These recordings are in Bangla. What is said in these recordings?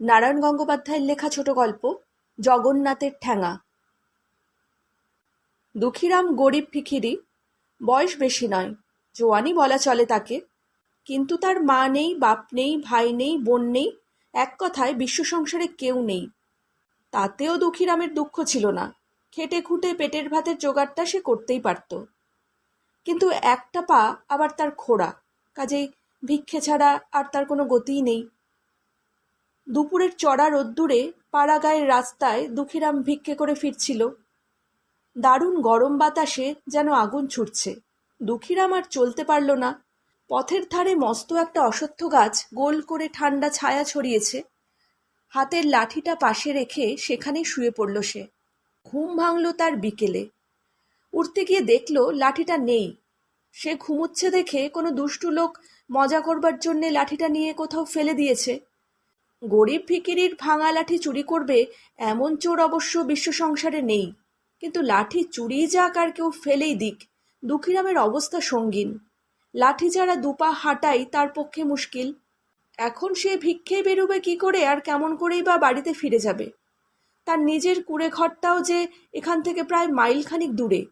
নারায়ণ গঙ্গোপাধ্যায়ের লেখা ছোট গল্প, জগন্নাথের ঠ্যাঙা। দুঃখীরাম গরিব ফিখিরি, বয়স বেশি নয়। জোয়ানই বলা চলে তাকে। কিন্তু তার মা নেই, বাপ নেই, ভাই নেই, বোন নেই, এক কথায় বিশ্ব সংসারে কেউ নেই। তাতেও দুঃখীরামের দুঃখ ছিল না। খেটে খুঁটে পেটের ভাতের জোগাড়টা সে করতেই পারত। কিন্তু একটা পা আবার তার খোড়া। কাজেই ভিক্ষে ছাড়া আর তার কোনো গতিই নেই। দুপুরের চড়া রোদ্দুরে পাড়াগাঁয়ের রাস্তায় দুঃখীরাম ভিক্ষে করে ফিরছিল। দারুণ গরম বাতাসে যেন আগুন ছুটছে। দুঃখীরাম আর চলতে পারল না। পথের ধারে মস্ত একটা অশ্বত্থ গাছ গোল করে ঠান্ডা ছায়া ছড়িয়েছে। হাতের লাঠিটা পাশে রেখে সেখানেই শুয়ে পড়ল সে। ঘুম ভাঙল তার বিকেলে। উঠতে গিয়ে দেখল লাঠিটা নেই। সে ঘুমুচ্ছে দেখে কোনো দুষ্টু লোক মজা করবার জন্যে লাঠিটা নিয়ে কোথাও ফেলে দিয়েছে। গরিব ভিকিরির ভাঙা লাঠি চুরি করবে, এমন চোর অবশ্য বিশ্ব সংসারে নেই। কিন্তু লাঠি চুরি যাক আর কেউ ফেলেই দিক, দুঃখীরামের অবস্থা সঙ্গীন। লাঠি যারা দুপা হাঁটাই তার পক্ষে মুশকিল। এখন সে ভিক্ষে বেরোবে কি করে আর কেমন করেই বা বাড়িতে ফিরে যাবে? তার নিজের কুড়ে ঘরটাও যে এখান থেকে প্রায় মাইল খানিক দূরে।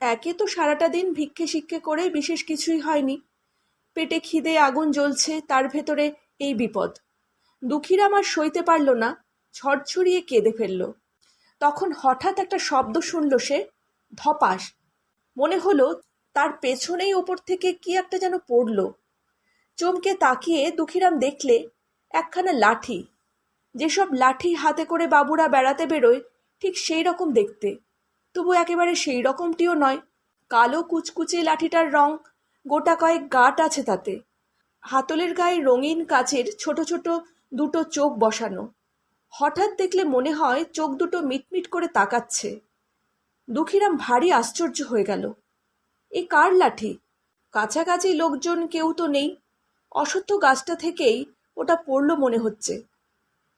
একে তো সারাটা দিন ভিক্ষে শিক্ষে করে বিশেষ কিছুই হয়নি। পেটে খিদে আগুন জ্বলছে, তার ভেতরে এই বিপদ। দুঃখীরাম আর সইতে পারল না ছড়ছড়িয়ে কেঁদে ফেলল। তখন হঠাৎ একটা শব্দ শুনল সে, ধপাস। মনে হলো তার পেছনেই ওপর থেকে কি একটা যেন পড়ল। চমকে তাকিয়ে দুঃখীরাম দেখলে একখানা লাঠি। যেসব লাঠি হাতে করে বাবুরা বেড়াতে বেরোয়, ঠিক সেই রকম দেখতে। তবু একেবারে সেই রকমটিও নয়, কালো কুচকুচে লাঠিটার রং, গোটা কয়েক গাট আছে তাতে। হাতলের গায়ে রঙিন কাচের ছোট ছোট দুটো চোখ বসানো। হঠাৎ দেখলে মনে হয় চোখ দুটো মিটমিট করে তাকাচ্ছে। দুঃখীরাম ভারী আশ্চর্য হয়ে গেল। এ কার লাঠি? কাছাকাছি লোকজন কেউ তো নেই। অসত্য গাছটা থেকেই ওটা পড়ল মনে হচ্ছে।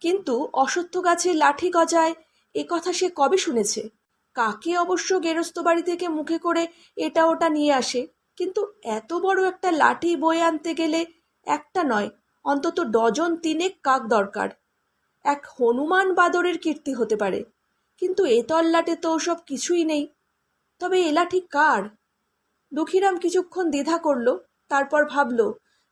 কিন্তু অসত্য গাছে লাঠি গজায় এ কথা সে কবে শুনেছে? কাকে অবশ্য গেরস্ত বাড়ি থেকে মুখে করে এটা ওটা নিয়ে আসে? কিন্তু এত বড় একটা লাঠি বয়ে আনতে গেলে একটা নয় অন্তত ডজন তিনেক কাক দরকার। এক হনুমান বাদরের কীর্তি হতে পারে, কিন্তু এ তল্লাটে তো ওসব কিছুই নেই। তবে এ লাঠি কার? দুঃখীরাম কিছুক্ষণ দ্বিধা করল, তারপর ভাবল,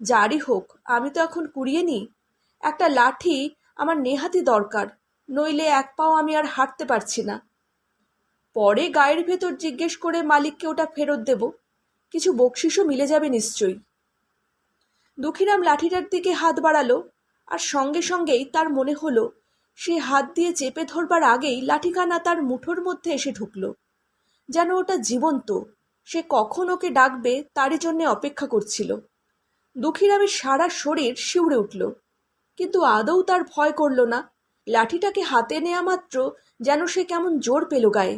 যারই হোক, আমি তো এখন কুড়িয়ে নিই। একটা লাঠি আমার নেহাতি দরকার, নইলে এক পাও আমি আর হাঁটতে পারছি না। পরে গায়ের ভেতর জিজ্ঞেস করে মালিককে ওটা ফেরত দেব। কিছু বকশিসও মিলে যাবে নিশ্চয়ই। দুঃখীরাম লাঠিটার দিকে হাত বাড়ালো আর সঙ্গে সঙ্গেই তার মনে হলো, সে হাত দিয়ে চেপে ধরবার আগেই লাঠিখানা তার মুঠোর মধ্যে এসে ঢুকলো। যেন ওটা জীবন্ত, সে কখন ওকে ডাকবে তারই জন্যে অপেক্ষা করছিল। দুঃখীরামের সারা শরীর শিউড়ে উঠল, কিন্তু আদৌ তার ভয় করল না। লাঠিটাকে হাতে নেয়া মাত্র যেন সে কেমন জোর পেল গায়ে।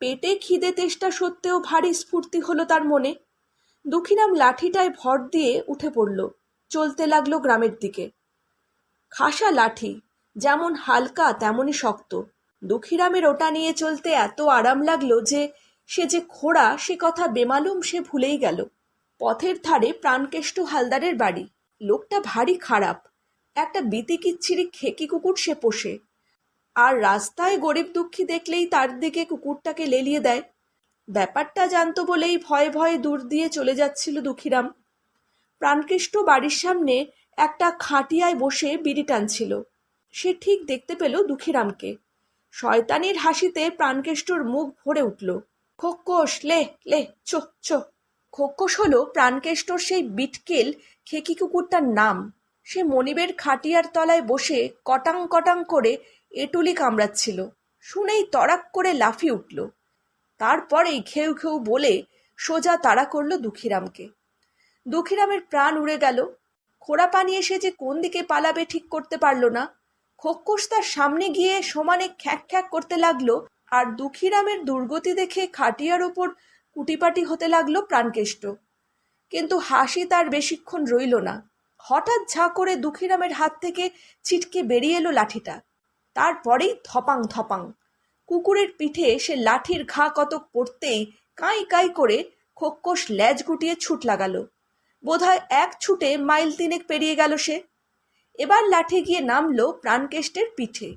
পেটে খিদে তেষ্টা সত্ত্বেও ভারী স্ফূর্তি হলো তার মনে। দুঃখীরাম লাঠিটায় ভর দিয়ে উঠে পড়ল, চলতে লাগল গ্রামের দিকে। খাসা লাঠি, যেমন হালকা, তেমনই শক্ত। দুঃখীরামের ওটা নিয়ে চলতে এত আরাম লাগল যে, সে যে খোড়া সে কথা বেমালুম সে ভুলেই গেল। পথের ধারে প্রাণকেষ্ট হালদারের বাড়ি। লোকটা ভারী খারাপ। একটা বিতিকিচ্ছিরি খেকি কুকুর সে পোষে। আর রাস্তায় গরিব দুঃখী দেখলেই তার দিকে কুকুরটাকে লেলিয়ে দেয়। ব্যাপারটা জানতো বলেই ভয়ে ভয়ে দূর দিয়ে চলে যাচ্ছিল দুঃখীরাম। প্রাণকৃষ্ট বাড়ির সামনে একটা খাটিয়ায় বসে বিড়ি টানছিল। সে ঠিক দেখতে পেল দুঃখীরামকে। শয়তানির হাসিতে প্রাণকেষ্টর মুখ ভরে উঠল। খোক্কস লে লে, চো চো। খোক্কস হলো প্রাণকেষ্টর সেই বিটকেল খেকি কুকুরটার নাম। সে মনিবের খাটিয়ার তলায় বসে কটাং কটাং করে এটুলি কামড়াচ্ছিল। শুনেই তড়াক করে লাফিয়ে উঠল। তারপরেই ঘেউ ঘেউ বলে সোজা তাড়া করল দুঃখীরামকে। দুঃখীরামের প্রাণ উড়ে গেল। খোড়া পানি এসে যে কোন দিকে পালাবে ঠিক করতে পারল না। খোক্কুস তার সামনে গিয়ে সমানে খ্যাক খ্যাক করতে লাগল আর দুঃখীরামের দুর্গতি দেখে খাটিয়ার ওপর কুটিপাটি হতে লাগল প্রাণকেষ্ট। কিন্তু হাসি তার বেশিক্ষণ রইল না। হঠাৎ ঝাঁ করে দুঃখীরামের হাত থেকে ছিটকে বেরিয়ে এলো লাঠিটা। তারপরেই থপাং ধপাং কুকুরের পিঠে সে লাঠির ঘা কতক পড়তেই কাঁই কাঁই করে খোক্কস ল্যাজ গুটিয়ে ছুট লাগালো। বোধহয় এক ছুটে মাইল তিনেক পেরিয়ে গেল সে। এবার লাঠি গিয়ে নামলো প্রাণকেষ্টের পিঠে।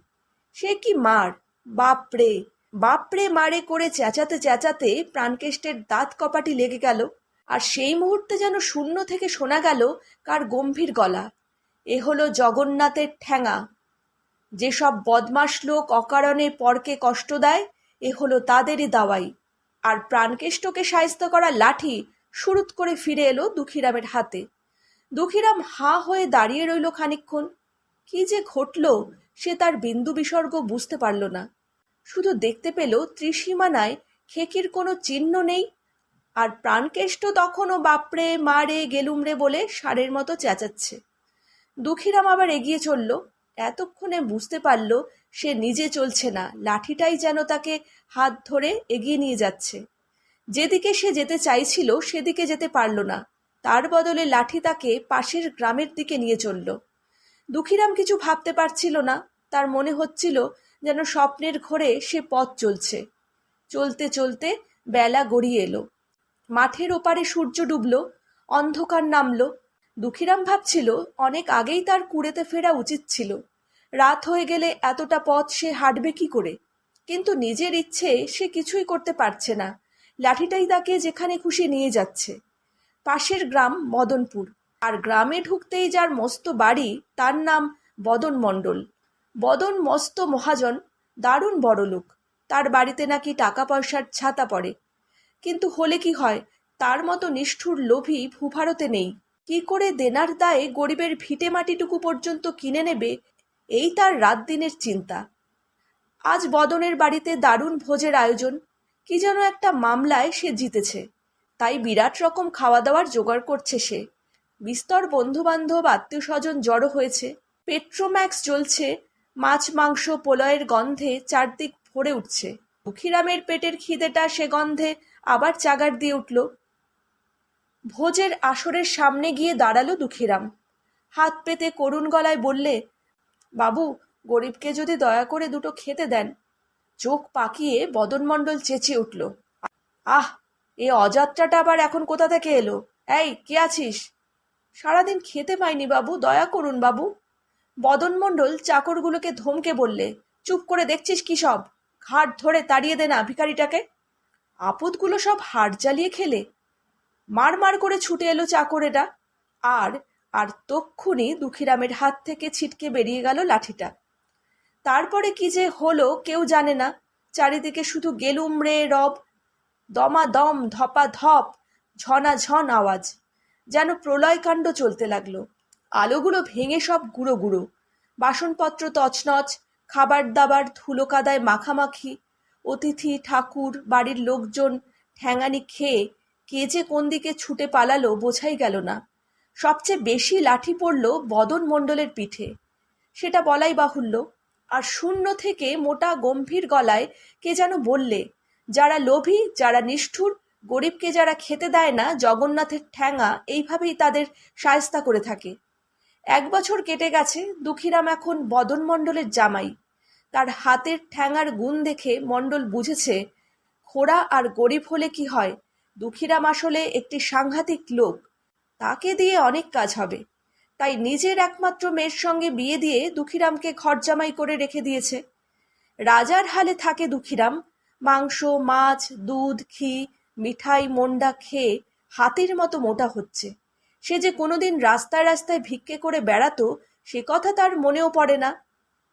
সে কি মার? বাপরে! বাপরে মারে করে চেঁচাতে চেঁচাতে প্রাণকেষ্টের দাঁত কপাটি লেগে গেল, আর সেই মুহূর্তে যেন শূন্য থেকে শোনা গেল কার গম্ভীর গলা। এ হলো জগন্নাথের ঠ্যাঙা যেসব বদমাস লোক অকারণে পরকে কষ্ট দেয়, এ হলো তাদেরই দাওয়াই। আর প্রাণকেষ্টকে সাহিত্য করা লাঠি সুরুত করে ফিরে এলো দুঃখীরামের হাতে। দুঃখীরাম হাঁ হয়ে দাঁড়িয়ে রইল খানিক্ষণ কি যে ঘটল সে তার বিন্দু বিসর্গ বুঝতে পারল না। শুধু দেখতে পেল ত্রিসীমানায় খেকির কোনো চিহ্ন নেই। আর প্রাণকেষ্ট তখনও বাপরে মারে গেলুমরে বলে ষাঁড়ের মতো চেঁচাচ্ছে। দুঃখীরাম আবার এগিয়ে চলল। এতক্ষণে বুঝতে পারল সে নিজে চলছে না, লাঠিটাই যেন তাকে হাত ধরে এগিয়ে নিয়ে যাচ্ছে। যেদিকে সে যেতে চাইছিল, সেদিকে যেতে পারল না। তার বদলে লাঠি তাকে পাশের গ্রামের দিকে নিয়ে চলল। দুঃখীরাম কিছু ভাবতে পারছিল না, তার মনে হচ্ছিল যেন স্বপ্নের ঘোরে সে পথ চলছে। চলতে চলতে বেলা গড়িয়ে এলো। মাঠের ওপারে সূর্য ডুবল, অন্ধকার নামল দুঃখীরাম ভাবছিল, অনেক আগেই তার কুড়েতে ফেরা উচিত ছিল। রাত হয়ে গেলে এতটা পথ সে হাঁটবে কি করে? কিন্তু নিজের ইচ্ছে সে কিছুই করতে পারছে না। লাঠিটাই তাকে যেখানে খুশি নিয়ে যাচ্ছে। পাশের গ্রাম মদনপুর। আর গ্রামে ঢুকতেই যার মস্ত বাড়ি, তার নাম বদন মণ্ডল। বদন মস্ত মহাজন, দারুণ বড়লোক তার বাড়িতে নাকি টাকা পয়সার ছাতা পড়ে। কিন্তু হলে কি হয়, তার মতো নিষ্ঠুর লোভী ভূভারতে নেই। কি করে দেনার দায়ে গরিবের ভিটে মাটিটুকু পর্যন্ত কিনে নেবে, এই তার রাত দিনের চিন্তা। আজ বদনের বাড়িতে দারুণ ভোজের আয়োজন, কি যেন একটা মামলায় সে জিতেছে। তাই বিরাট রকম খাওয়া দাওয়ার জোগাড় করছে সে। বিস্তর বন্ধুবান্ধব আত্মীয় স্বজন জড়ো হয়েছে। পেট্রোম্যাক্স জ্বলছে, মাছ, মাংস, পোলয়ের গন্ধে চারদিক ভরে উঠছে। দুঃখীরামের পেটের খিদেটা সে গন্ধে আবার চাগার দিয়ে উঠল। ভোজের আসরের সামনে গিয়ে দাঁড়াল দুঃখীরাম। হাত পেতে করুণ গলায় বললে, বাবু, গরিবকে যদি দয়া করে দুটো খেতে দেন। চোখ পাকিয়ে বদনমণ্ডল চেঁচিয়ে উঠল। আহ, এ অযাত্রাটা আবার এখন কোথা থেকে এলো? এই, কে আছিস? সারাদিন খেতে পাইনি বাবু, দয়া করুন বাবু। বদনমণ্ডল চাকরগুলোকে ধমকে বললে, চুপ করে দেখছিস কি সব? ঘাট ধরে তাড়িয়ে দে না ভিখারিটাকে। আপদগুলো সব হাড় জ্বালিয়ে খেলে? মার মার করে ছুটে এলো চাকরেরা। আর আর তক্ষুনি দুঃখীরামের হাত থেকে ছিটকে বেরিয়ে গেল লাঠিটা। তারপরে কি যে হলো কেউ জানে না। চারিদিকে শুধু গেলুম রে রব দমা দম ধপা ধপ ঝনা ঝন আওয়াজ। যেন প্রলয়কাণ্ড চলতে লাগল। আলোগুলো ভেঙে সব গুঁড়ো গুঁড়ো। বাসনপত্র তছনছ খাবার দাবার ধুলো কাদায় মাখামাখি, অতিথি, ঠাকুর, বাড়ির লোকজন, ঠ্যাঙানি খেয়ে কে যে কোন দিকে ছুটে পালালো বোঝাই গেল না। সবচেয়ে বেশি লাঠি পড়ল বদন মণ্ডলের পিঠে। সেটা বলাই বাহুল্য। আর শূন্য থেকে মোটা গম্ভীর গলায় কে যেন বললে, যারা লোভী, যারা নিষ্ঠুর, গরিবকে যারা খেতে দেয় না, জগন্নাথের ঠ্যাঙা, এইভাবেই তাদের সায়স্তা করে থাকে। এক বছর কেটে গেছে, দুঃখীরাম এখন বদন মণ্ডলের জামাই। তার হাতের ঠ্যাঙার গুণ দেখে মণ্ডল বুঝেছে, খোড়া আর গরিব হলে কি হয়? দুঃখীরাম আসলে একটি সাংঘাতিক লোক। তাকে দিয়ে অনেক কাজ হবে। তাই নিজের একমাত্র মেয়ের সঙ্গে বিয়ে দিয়ে দুঃখীরামকে ঘরজামাই করে রেখে দিয়েছে। রাজার হালে থাকে দুঃখীরাম। মাংস, মাছ, দুধ, ঘি, মিঠাই, মন্ডা খেয়ে হাতের মতো মোটা হচ্ছে। সে যে কোনোদিন রাস্তায় রাস্তায় ভিক্ষে করে বেড়াতো, সে কথা তার মনেও পড়ে না।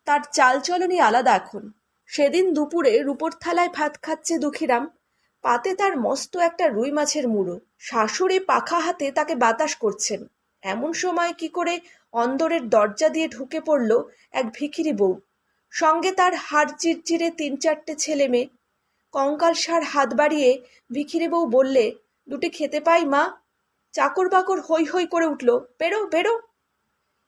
তার চালচলনই আলাদা এখন। সেদিন দুপুরে রূপর থালায় ভাত খাচ্ছে দুঃখীরাম। পাতে তার মস্ত একটা রুই মাছের মুড়ো। শাশুড়ি পাখা হাতে তাকে বাতাস করছেন। এমন সময় কি করে অন্দরের দরজা দিয়ে ঢুকে পড়ল এক ভিখিরি বউ। সঙ্গে তার হাড় চিরচিরে তিন চারটে ছেলে মেয়ে। কঙ্কাল সার হাত বাড়িয়ে ভিখিরি বউ বললে, দুটি খেতে পাই, মা? চাকর বাকর হই হই করে উঠল, বেরো বেরো।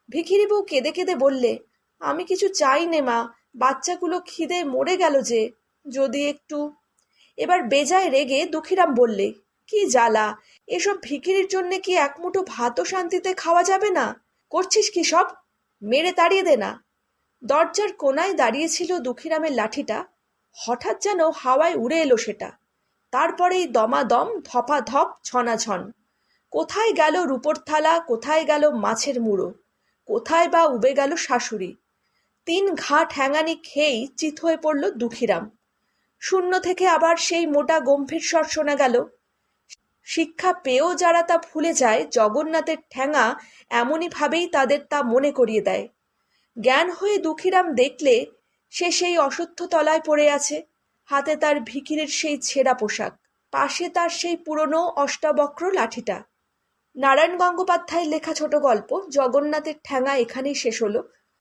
ভিখিরি বউ কেঁদে কেঁদে বললে, আমি কিছু চাই নে, মা। বাচ্চাগুলো খিদে মরে গেল যে, যদি একটু এবার বেজায় রেগে দুঃখীরাম বললে, কি জ্বালা? এসব ভিখিরির জন্যে কি এক মুঠো ভাতও শান্তিতে খাওয়া যাবে না? করছিস কি সব? মেরে তাড়িয়ে দে না। দরজার কোনায় দাঁড়িয়েছিল দুঃখীরামের লাঠিটা। হঠাৎ যেন হাওয়ায় উড়ে এলো সেটা। তারপরেই দমাদম ধপ ছনাছন কোথায় গেল রূপর থালা, কোথায় গেল মাছের মুড়ো? কোথায় বা উবে গেল শাশুড়ি? তিন ঘা ঠ্যাঙানি খেয়েই চিত হয়ে পড়ল দুঃখীরাম। শূন্য থেকে আবার সেই মোটা গম্ভীর স্বর শোনা গেল। শিক্ষা পেয়েও যারা তা ভুলে যায়, জগন্নাথের ঠ্যাঙা এমনইভাবেই তাদের তা মনে করিয়ে দেয়। জ্ঞান হয়ে দুঃখীরাম দেখলে সে সেই অসত্য তলায় পড়ে আছে, হাতে তার ভিখিরির সেই ছেঁড়া পোশাক, পাশে তার সেই পুরনো অষ্টাবক্র লাঠিটা। নারায়ণ গঙ্গোপাধ্যায়ের লেখা ছোট গল্প, জগন্নাথের ঠ্যাঙা এখানেই শেষ হলো